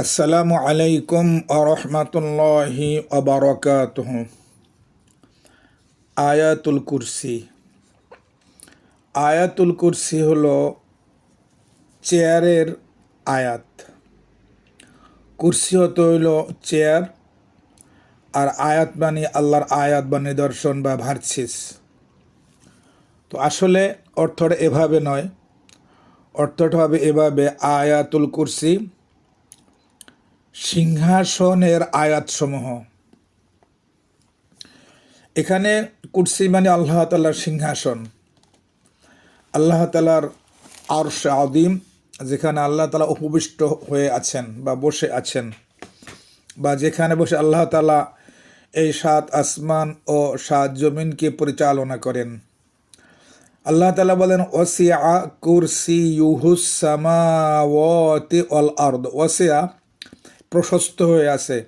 আসসালামু আলাইকুম আরহামতুল্লাহি আবরকাত আয়াতুল কুরসি। আয়াতুল কুরসি হল চেয়ারের আয়াত। কুরসি হতে হইল চেয়ার, আর আয়াত বাণী আল্লাহর আয়াত বা নিদর্শন বা ভার্সিস। তো আসলে অর্থটা এভাবে নয়। অর্থটা হবে এভাবে আয়াতুল কুরসি। সিংহাসনের আয়াতসমূহ। এখানে কুরসি মানে আল্লাহ তালার সিংহাসন। আল্লাহ তালার আরশ আদিম যেখানে আল্লাহ তালা উপবিষ্ট হয়ে আছেন বা বসে আছেন বা যেখানে বসে আল্লাহ তালা এই সাত আসমান ও সাত জমিনকে পরিচালনা করেন। আল্লাহ তালা বলেন ওসিয়া কুরসি ইউহুসামাওয়াতি অল আর্দ। ওসিয়া প্রশস্ত হয়ে আছে,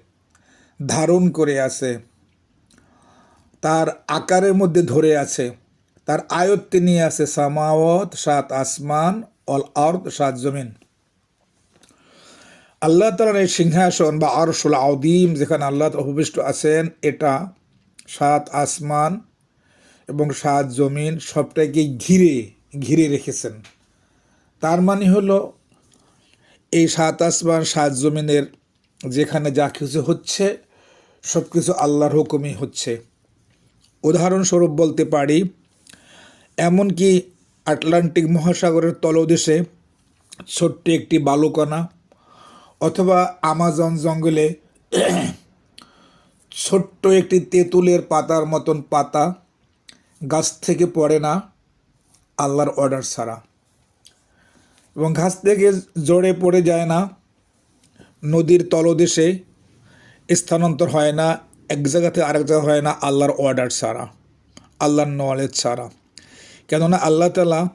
ধারণ করে আছে, তার আকারের মধ্যে ধরে আছে, তার আয়ত্তে নিয়ে আছে সামাওয়াত, সাত আসমান, অল আর্দ, সাত জমিন। আল্লাহ তালার এই সিংহাসন বা আরশুল আউদিম যেখানে আল্লাহ উপবিষ্ট আছেন, এটা সাত আসমান এবং সাত জমিন সবটাকে ঘিরে ঘিরে রেখেছেন। তার মানে হলো, এই সাত আসমান, সাত জমিনের যেখানে যা কিছু হচ্ছে সব কিছু আল্লাহর হুকুমই হচ্ছে। উদাহরণস্বরূপ বলতে পারি, এমনকি আটলান্টিক মহাসাগরের তলদেশে ছোট্ট একটি বালুকণা অথবা আমাজন জঙ্গলে ছোট্ট একটি তেঁতুলের পাতার মতন পাতা গাছ থেকে পড়ে না আল্লাহর অর্ডার ছাড়া। এবং গাছ থেকে জড়ে পড়ে যায় না নদীর তলদেশে স্থানান্তর হয় না, এক জায়গা থেকে আরেক জায়গা হয় না আল্লাহর অর্ডার ছাড়া, আল্লাহর নলেজ ছাড়া। কেননা আল্লাহ তালা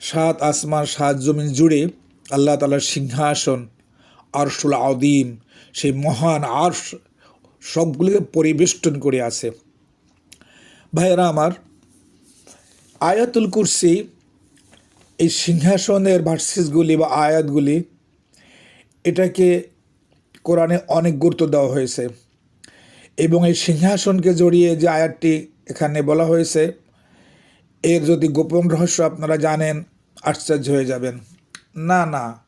সাত আসমান, সাত জমিন জুড়ে আল্লাহ তালার সিংহাসন, আরশুল আদিম সেই মহান আর্শ সবগুলিকে পরিবেষ্টন করে আছে। ভাইয়েরা আমার, আয়াতুল কুরসি এই সিংহাসনের ভার্সিসগুলি বা আয়াতগুলি এটাকে কোরআনে অনেক গুরুত্ব দেওয়া হয়েছে। এবং এই সিংহাসনকে জড়িয়ে যে আয়াতটি এখানে বলা হয়েছে, এর যদি গোপন রহস্য আপনারা জানেন, আশ্চর্য হয়ে যাবেন। না না,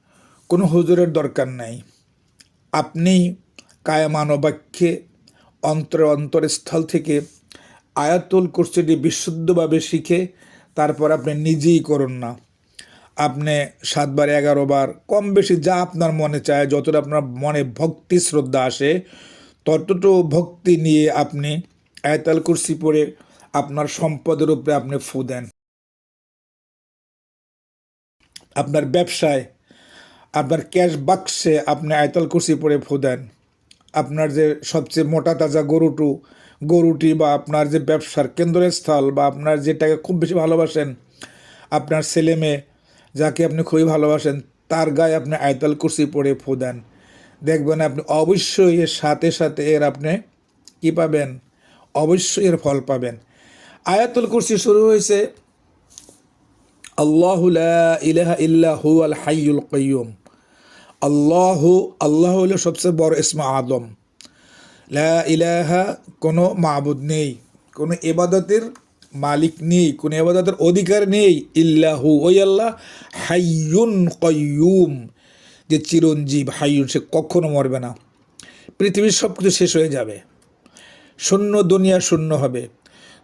কোনো হুজুরের দরকার নেই। আপনি কায়ামানবাক্যে অন্তর অন্তরস্থল থেকে আয়াতুল কুরসিটি বিশুদ্ধভাবে শিখে তারপর আপনি নিজেই করুন না। আপনি সাতবার এগারো বার কম বেশি যা আপনার মনে চায়, যতটা আপনার মনে ভক্তি, শ্রদ্ধা আসে, ততটুকু ভক্তি নিয়ে আপনি আয়তাল কুরসি পড়ে আপনার সম্পদের উপরে আপনি ফু দেন। আপনার ব্যবসায়, আপনার ক্যাশ বাক্সে আপনি আয়তাল কুরসি পরে ফু দেন। আপনার যে সবচেয়ে মোটা তাজা গরুটু, গরুটি বা আপনার যে ব্যবসার কেন্দ্রস্থল বা আপনার যেটাকে খুব বেশি ভালোবাসেন, আপনার ছেলে মেয়ে যাকে আপনি খুবই ভালোবাসেন, তার গায়ে আপনি আয়তাল কুরসি পরে ফু দেন। দেখবেন আপনি অবশ্যই এর সাথে সাথে এর আপনি কি পাবেন? অবশ্যই এর ফল পাবেন। আয়াতুল কুরসি শুরু হয়েছে, আল্লাহ ইলাহা ইল্লাহু আল হাইয়ুল কয়ুম আল্লাহ আল্লাহ হলো সবচেয়ে বড় ইসমা আদম। লা ইলাহা কোনো মাবুদ নেই। কোনো এবাদতের মালিক নেই, কোনো এবাদতের অধিকার নেই ইল্লাহু ওই আল্লাহ হাইয়ুন কয়ুম যে চিরঞ্জীব, হাইয়ুন, সে কখনো মরবে না। পৃথিবীর সব কিছু শেষ হয়ে যাবে। শূন্য দুনিয়া শূন্য হবে।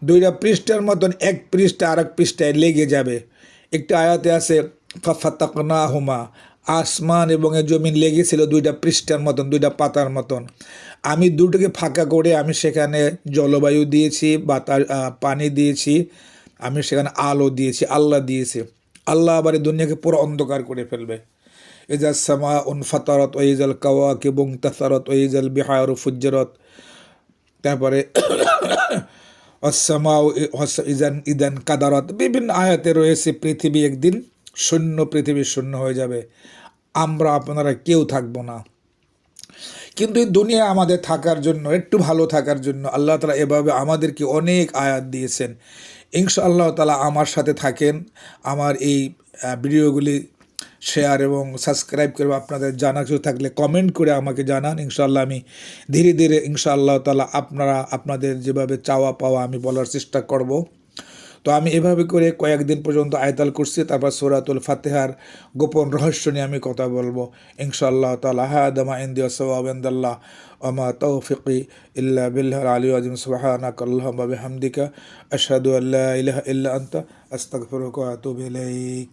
দুইটা পৃষ্ঠার মতন এক পৃষ্ঠা আর এক পৃষ্ঠায় লেগে যাবে। একটি আয়াতে আছে ফাফাতাকনা হুমা আসমান এবং এ জমিন লেগেছিল দুইটা পৃষ্ঠার মতন, দুইটা পাতার মতন। আমি দুটোকে ফাঁকা করে আমি সেখানে জলবায়ু দিয়েছি, বাতাস পানি দিয়েছি, আমি সেখানে আলো দিয়েছি, আল্লাহ দিয়েছি। আল্লাহ আবার এই দুনিয়াকে পুরো অন্ধকার করে ফেলবে। এজাজ সামা উন ফাতারত ওইজাল কাওয়া কেবং তাসারত ওইজাল বিহার ফুজ্জরত। তারপরে অসামাও ইজান, ইদান কাদারত। বিভিন্ন আয়াতে রয়েছে পৃথিবী একদিন শূন্য, পৃথিবী শূন্য হয়ে যাবে। আমরা আপনারা কেউ থাকব না। কিন্তু এই দুনিয়া আমাদের থাকার জন্য, একটু ভালো থাকার জন্য আল্লাহ তালা এভাবে আমাদেরকে অনেক আয়াত দিয়েছেন। ইনশা আল্লাহ তালা আমার সাথে থাকেন। আমার এই ভিডিওগুলি শেয়ার এবং সাবস্ক্রাইব করবে আপনাদের জানা কিছু থাকলে কমেন্ট করে আমাকে জানান। ইনশাল্লাহ আমি ধীরে ধীরে ইনশাআল্লাহ তালা আপনারা, আপনাদের যেভাবে চাওয়া পাওয়া আমি বলার চেষ্টা করব। তো আমি এভাবে করে কয়েকদিন পর্যন্ত আয়তাল করছি, তারপর সৌরাতুল ফাতেহার গোপন রহস্য নিয়ে আমি কথা বলব। ইনশাআল্লাহ তালা হায়দমা ইন্দিয়া সওয়াবেন্দাল্লাহ আমা তৌফিকি ইল্লা বিল্লাহ আলী আজিম সুবহানাক আল্লাহুম্মা বিহামদিকা, আশহাদু আল্লা ইলাহা ইল্লা আনতা, আস্তাগফিরুকা ওয়া আতুবু ইলাইক।